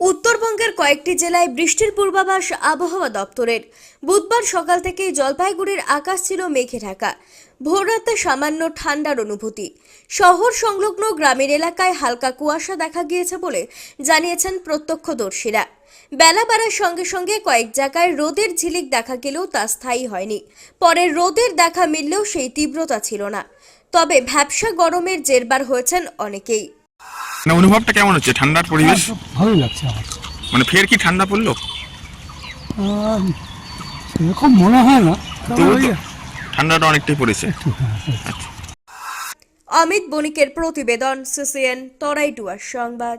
উত্তরবঙ্গের কয়েকটি জেলায় বৃষ্টির পূর্বাভাস আবহাওয়া দপ্তরের। বুধবার সকাল থেকেই জলপাইগুড়ির আকাশ ছিল মেঘে ঢাকা। ভোররাতে সামান্য ঠান্ডার অনুভূতি। শহর সংলগ্ন গ্রামের এলাকায় হালকা কুয়াশা দেখা গিয়েছে বলে জানিয়েছেন প্রত্যক্ষদর্শীরা। বেলা বাড়ার সঙ্গে সঙ্গে কয়েক জায়গায় রোদের ঝিলিক দেখা গেলেও তা স্থায়ী হয়নি। পরে রোদের দেখা মিললেও সেই তীব্রতা ছিল না। তবে ভ্যাবসা গরমের জেরবার হয়েছেন অনেকেই। মানে অনুভবটা কেমন হচ্ছে? ঠান্ডার পরিবেশ? ভালো লাগছে আমার। মানে ফের কি ঠান্ডা পড়ল? এরকম সেরকম মনে হয় না। ঠান্ডাটা অনেকটাই পড়েছে। হ্যাঁ, একটু। অমিত বণিকের প্রতিবেদন সিসিএন তরাইটুয়ার সংবাদ।